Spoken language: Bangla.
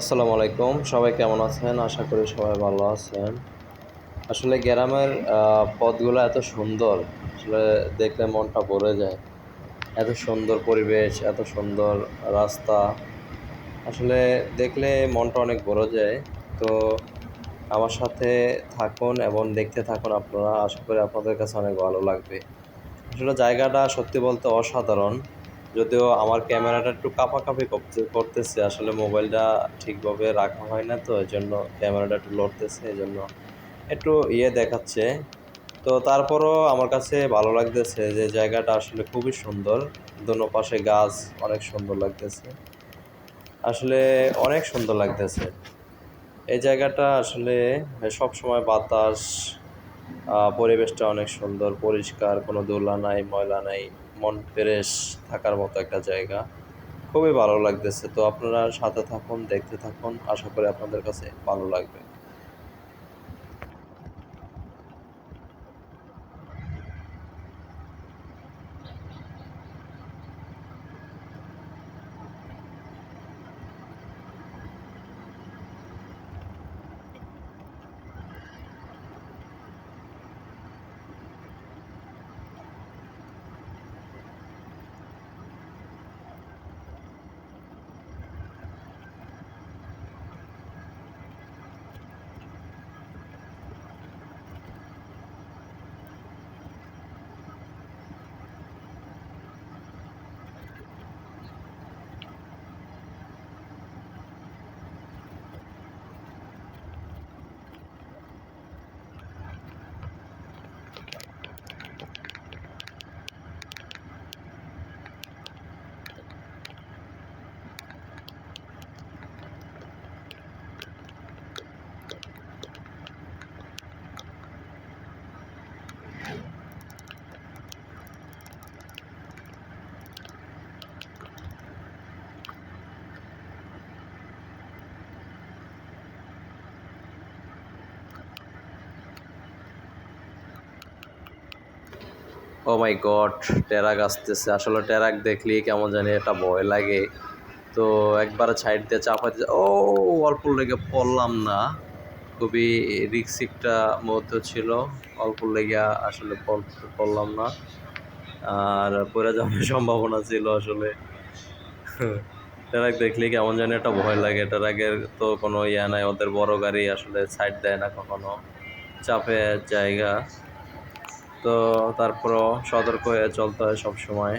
আসসালামু আলাইকুম। সবাই কেমন আছেন? আশা করি সবাই ভালো আছেন। আসলে গ্রামের পথগুলো এত সুন্দর। আসলে দেখলে মনটা ভরে যায়। এত সুন্দর পরিবেশ, এত সুন্দর রাস্তা। আসলে দেখলে মনটা অনেক ভরে যায়। তো আমার সাথে থাকুন এবং দেখতে থাকুন আপনারা। আশা করি আপনাদের কাছে অনেক ভালো লাগবে। আসলে জায়গাটা সত্যি বলতে অসাধারণ। যদিও আমার ক্যামেরাটা একটু কাঁপাকাঁপি করতে, করতেছে, আসলে মোবাইলটা ঠিকভাবে রাখা হয় না তো এই জন্য ক্যামেরাটা একটু লড়তেছে, এই জন্য একটু ইয়ে দেখাচ্ছে। তো তারপরও আমার কাছে ভালো লাগতেছে যে জায়গাটা আসলে খুবই সুন্দর। দোনো পাশে গাছ অনেক সুন্দর লাগতেছে। আসলে অনেক সুন্দর লাগতেছে। এই জায়গাটা আসলে সব সময় বাতাস পরিবেশটা অনেক সুন্দর, পরিষ্কার, কোনো দোলা নাই, ময়লা নাই। মন ফ্রেশ থাকার মতো একটা জায়গা। খুবই ভালো লাগতেছে। তো আপনারা সাথে থাকুন, দেখতে থাকুন। আশা করি আপনাদের কাছে ভালো লাগবে। ও মাই গড ট্যারাক আসতেছে। আসলে ট্যারাক দেখলেই কেমন জানি একটা ভয় লাগে। তো একবার সাইড দিয়ে চাপা দিয়ে ও অল্প লেগে পড়লাম না। খুবই রিক্স একটা ছিল। অল্প লেগে আসলে পড়- পড়লাম না। আর পড়ে যাওয়ার সম্ভাবনা ছিল আসলে। ট্যারাক দেখলে কেমন জানি একটা ভয় লাগে। ট্যারাকের তো কোনো ইয়া নাই। ওদের বড় গাড়ি আসলে সাইড দেয় না কখনো। চাপে জায়গা। তো তারপরও সতর্ক হয়ে চলতে হয় সব সময়